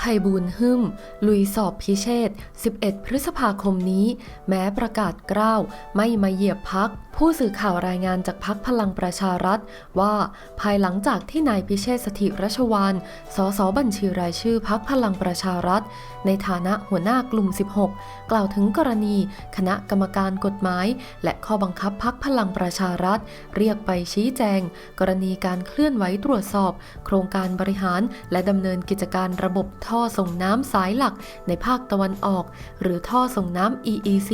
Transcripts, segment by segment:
ภัยบูลหึมลุยสอบพิเชษ 11 พฤษภาคมนี้ แม้ประกาศกล้าวไม่มาเหยียบพัก ผู้สื่อข่าวรายงานจากพักพลังประชารัฐ ว่าภายหลังจากที่นายพิเชษสถิรัชวานสสบัญชีรายชื่อพักพลังประชารัฐ ในฐานะหัวหน้ากลุ่ม 16 กล่าวถึงกรณี คณะกรรมการกฎหมาย และข้อบังคับพักพลังประชารัฐ เรียกไปชี้แจง กรณีการเคลื่อนไหวตรวจสอบ โครงการบริหารและดำเนินกิจการระบบทท่อส่งน้ำสายหลักในภาคตะวันออก หรือท่อส่งน้ำ EEC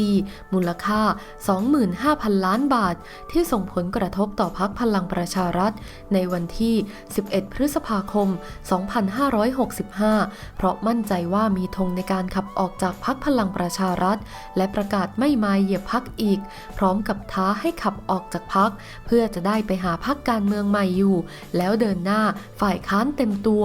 มูลค่า 25,000 ล้านบาท ที่ส่งผลกระทบต่อพักพลังประชารัฐ ในวันที่ 11 พฤษภาคม 2565 เพราะมั่นใจว่ามีธงในการขับออกจากพักพลังประชารัฐ และประกาศไม่มาเหยียบพักอีก พร้อมกับท้าให้ขับออกจากพัก เพื่อจะได้ไปหาพักการเมืองใหม่อยู่ แล้วเดินหน้าฝ่ายค้านเต็มตัว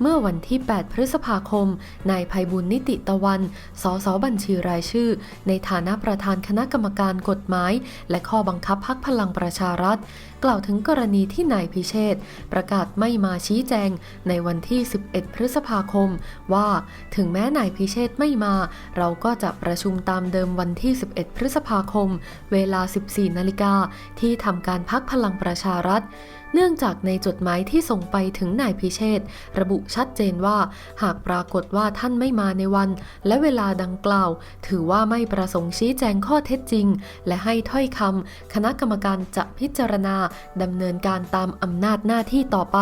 เมื่อวันที่ 8 พฤษภาคม นายภัยบุญนิติตะวัน สสบัญชีรายชื่อ ในฐานะประธานคณะกรรมการกฎหมาย และข้อบังคับพักพลังประชารัฐ กล่าวถึงกรณีที่นายพิเชษประกาศไม่มาชี้แจง ในวันที่ 11 พฤษภาคม ว่าถึงแม้นายพิเชษไม่มา เราก็จะประชุมตามเดิมวันที่ 11 พฤษภาคม เวลา 14 นาฬิกาที่ทำการพักพลังประชารัฐเนื่องจากในจดหมายที่ส่งไปถึงนายพิเชษระบุชัดเจนว่า หากปรากฏว่าท่านไม่มาในวัน และเวลาดังกล่าว ถือว่าไม่ประสงค์ชี้แจงข้อเท็จจริง และให้ถ้อยคำคณะกรรมการจะพิจารณาดำเนินการตามอำนาจหน้าที่ต่อไป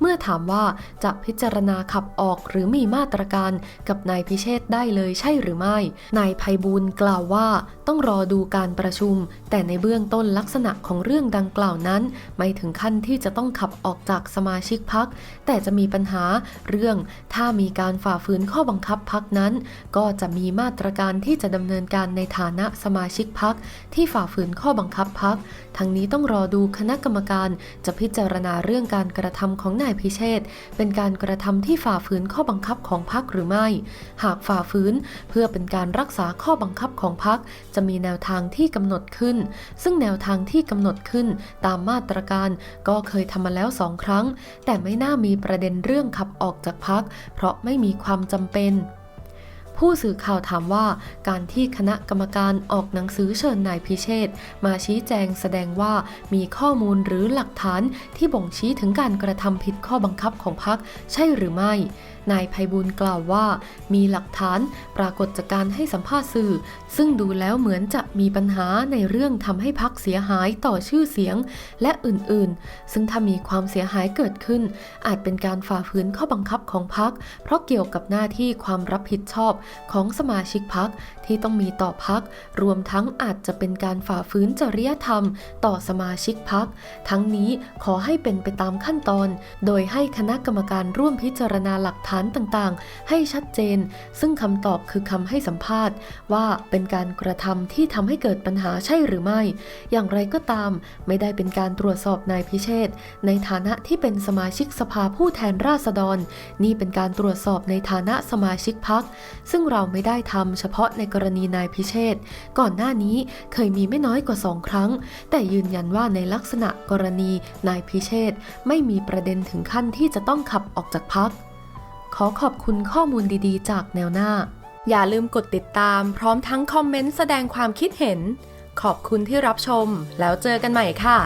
เมื่อถามว่าจะพิจารณาขับออกหรือมีมาตรการกับนายพิเชษได้เลยใช่หรือไม่ นายภัยบูลกล่าวว่าต้องรอดูการประชุม แต่ในเบื้องต้นลักษณะของเรื่องดังกล่าวนั้น ไม่ถึงขั้นที่จะต้องขับออกจากสมาชิกพัก แต่จะมีปัญหาเรื่องถ้ามีการฝ่าฝืนข้อบังคับพักนั้น ก็จะมีมาตรการที่จะดำเนินการในฐานะสมาชิกพักที่ฝ่าฝืนข้อบังคับพัก ทั้งนี้ต้องรอดูคณะกรรมการจะพิจารณาเรื่องการกระทำของนายพิเชษเป็นการกระทำที่ฝ่าฝืนข้อบังคับของพักหรือไม่ หากฝ่าฝืนเพื่อเป็นการรักษาข้อบังคับของพักจะมีแนวทางที่กำหนดขึ้น ซึ่งแนวทางที่กำหนดขึ้นตามมาตรการก็เคยทำมาแล้วสองครั้ง แต่ไม่น่ามีประเด็นเรื่องขับออกจากพัก เพราะไม่มีความจำเป็น ผู้สื่อข่าวถามว่า การที่คณะกรรมการออกหนังสือเชิญนายพิเชษมาชี้แจงแสดงว่ามีข้อมูลหรือหลักฐานที่บ่งชี้ถึงการกระทำผิดข้อบังคับของพักใช่หรือไม่นายภัยบุญกล่าวว่า มีหลักฐานปรากฏจากการให้สัมภาษณ์สื่อ ซึ่งดูแล้วเหมือนจะมีปัญหาในเรื่องทำให้พักเสียหายต่อชื่อเสียงและอื่นๆ ซึ่งถ้ามีความเสียหายเกิดขึ้น อาจเป็นการฝ่าฝืนข้อบังคับของพัก เพราะเกี่ยวกับหน้าที่ความรับผิดชอบของสมาชิกพักที่ต้องมีต่อพัก รวมทั้งอาจจะเป็นการฝ่าฝืนจริยธรรม ต่อสมาชิกพัก ทั้งนี้ขอให้เป็นไปตามขั้นตอน โดยให้คณะกรรมการร่วมพิจารณาหลักฐานต่างๆ ให้ชัดเจน ซึ่งคำตอบคือคำให้สัมภาษณ์ ว่าเป็นการกระทำที่ทำให้เกิดปัญหาใช่หรือไม่ อย่างไรก็ตาม ไม่ได้เป็นการตรวจสอบนายพิเชษในฐานะที่เป็นสมาชิกสภาผู้แทนราษฎร นี่เป็นการตรวจสอบในฐานะสมาชิกพัก ซึ่งเราไม่ได้ทำเฉพาะในกรณีนายพิเชษก่อนหน้านี้เคยมีไม่น้อยกว่าสองครั้ง แต่ยืนยันว่าในลักษณะกรณีนายพิเชษไม่มีประเด็นถึงขั้นที่จะต้องขับออกจากพัก ขอขอบคุณข้อมูลดีๆ จากแนวหน้า อย่าลืมกดติดตามพร้อมทั้งคอมเมนต์แสดงความคิดเห็น ขอบคุณที่รับชม แล้วเจอกันใหม่ค่ะ